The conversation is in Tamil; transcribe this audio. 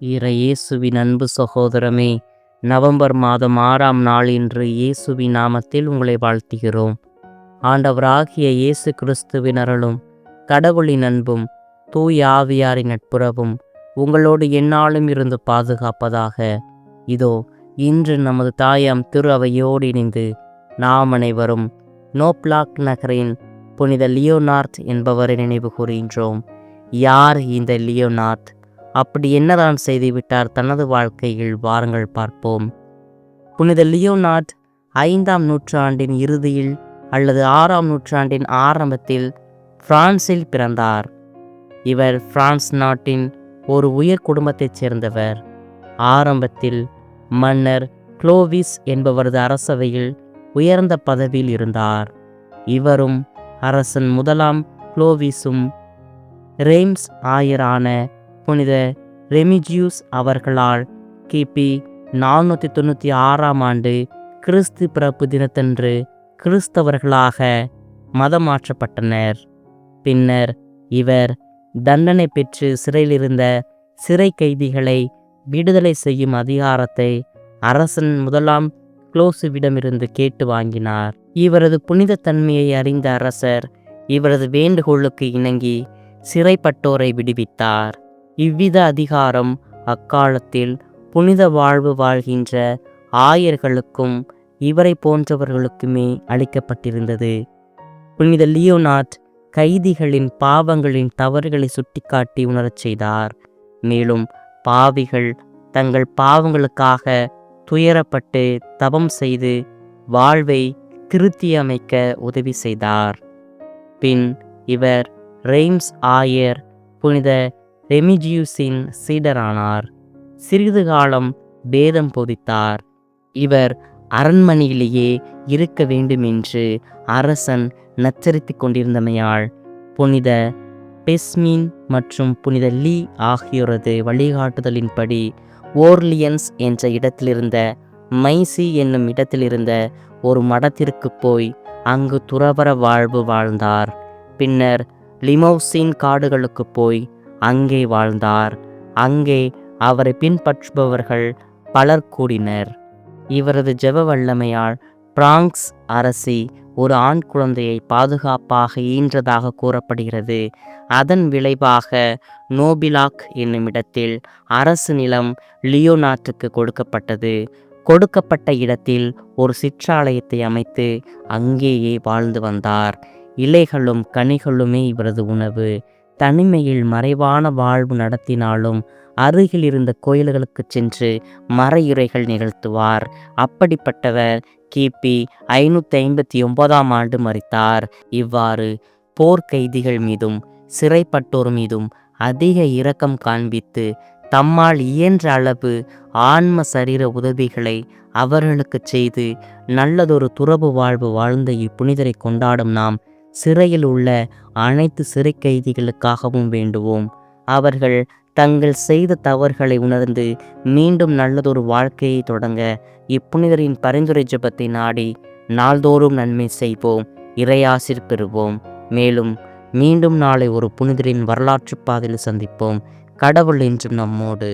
இயேசுவின் அன்பு சகோதரமே நவம்பர் மாதம் ஆறாம் நாள் இன்று இயேசுவின் நாமத்தில் உங்களை வாழ்த்துகிறோம். ஆண்டவராகிய இயேசு கிறிஸ்துவின் அருளும் கடவுளின் அன்பும் தூய் ஆவியாரின் நட்புறவும் உங்களோடு எந்நாளும் இருந்து பாதுகாப்பதாக. இதோ இன்று நமது தாயாம் திரு அவையோடு இணைந்து நாம் அனைவரும் நோப்லாக் நகரின் புனித லியோனார்ட் என்பவரை நினைவு கூறுகின்றோம். யார் இந்த லியோனார்ட் அப்படி என்னதான் செய்துவிட்டார் தனது வாழ்க்கையில்? வாருங்கள் பார்ப்போம். புனித லியோனாட் ஐந்தாம் நூற்றாண்டின் இறுதியில் அல்லது ஆறாம் நூற்றாண்டின் ஆரம்பத்தில் பிரான்சில் பிறந்தார். இவர் பிரான்ஸ் நாட்டின் ஒரு உயர் குடும்பத்தைச் சேர்ந்தவர். ஆரம்பத்தில் மன்னர் குளோவிஸ் என்பவரது அரசவையில் உயர்ந்த பதவியில் இருந்தார். இவரும் அரசன் முதலாம் குளோவிஸும் ரெய்ம்ஸ் ஆயரான புனித ரெமிஜியூஸ் அவர்களால் கிபி நானூற்றி தொண்ணூற்றி ஆறாம் ஆண்டு கிறிஸ்து பிறப்பு தினத்தன்று கிறிஸ்தவர்களாக மதம் மாற்றப்பட்டனர் பின்னர் இவர் தண்டனை பெற்று சிறையிலிருந்த சிறை கைதிகளை விடுதலை செய்யும் அதிகாரத்தை அரசன் முதலாம் குளோசுவிடமிருந்து கேட்டு வாங்கினார். இவரது புனித தன்மையை அறிந்த அரசர் இவரது வேண்டுகோளுக்கு இணங்கி சிறைப்பட்டோரை விடுவித்தார். இவ்வித அதிகாரம் அக்காலத்தில் புனித வாழ்வு வாழ்கின்ற ஆயர்களுக்கும் இவரை போன்றவர்களுக்குமே அளிக்கப்பட்டிருந்தது. புனித லியோனாட் கைதிகளின் பாவங்களின் தவறுகளை சுட்டிக்காட்டி உணரச் செய்தார். மேலும் பாவிகள் தங்கள் பாவங்களுக்காக துயரப்பட்டு தவம் செய்து வாழ்வை திருத்தியமைக்க உதவி செய்தார். பின் இவர் ரெய்ம்ஸ் ஆயர் புனித ரெமிஜியூஸின் சீடரானார். சிறிது காலம் பேதம் போதித்தார். இவர் அரண்மனையிலேயே இருக்க வேண்டுமென்று அரசன் நச்சரித்து கொண்டிருந்தமையால் புனித பெஸ்மின் மற்றும் புனித லீ ஆகியோரது வழிகாட்டுதலின்படி ஓர்லியன்ஸ் என்ற இடத்திலிருந்த மைசி என்னும் இடத்திலிருந்த ஒரு மடத்திற்கு போய் அங்கு துறவற வாழ்வு வாழ்ந்தார். பின்னர் லிமோசின் காடுகளுக்கு போய் அங்கே வாழ்ந்தார். அங்கே அவரை பின்பற்றுபவர்கள் பலர் கூடினர். இவரது ஜெப வல்லமையால் பிராங்க்ஸ் அரசி ஒரு ஆண் குழந்தையை பாதுகாப்பாக ஈன்றதாக கூறப்படுகிறது. அதன் விளைவாக நோபிலாக் என்னும் இடத்தில் அரசு நிலம் லியோனாட்டுக்கு கொடுக்கப்பட்டது. கொடுக்கப்பட்ட இடத்தில் ஒரு சிற்றாலயத்தை அமைத்து அங்கேயே வாழ்ந்து வந்தார். இலைகளும் கனிகளுமே இவரது உணவு. தனிமையில் மறைவான வாழ்வு நடத்தினாலும் அருகில் இருந்த கோயில்களுக்கு சென்று மறையுறைகள் நிகழ்த்துவார். அப்படிப்பட்டவர் கிபி ஐநூற்றி ஐம்பத்தி ஒன்பதாம் ஆண்டு மறித்தார். இவ்வாறு போர்க்கைதிகள் மீதும் சிறைப்பட்டோர் மீதும் அதிக இரக்கம் காண்பித்து தம்மால் இயன்ற அளவு ஆன்ம சரீர உதவிகளை அவர்களுக்கு செய்து நல்லதொரு துறவு வாழ்வு வாழ்ந்த இப்புனிதரை கொண்டாடும் நாம் சிறையில் உள்ள அனைத்து சிறை கைதிகளுக்காகவும் வேண்டுவோம். அவர்கள் தங்கள் செய்த தவறுகளை உணர்ந்து மீண்டும் நல்லதொரு வாழ்க்கையை தொடங்க இப்புனிதரின் பரிந்துரை ஜெபத்தை நாடி நாள்தோறும் நன்மை செய்வோம் இறையாசிர் பெறுவோம். மேலும் மீண்டும் நாளை ஒரு புனிதரின் வரலாற்று பாதையில் சந்திப்போம். கடவுள் என்றும் நம்மோடு.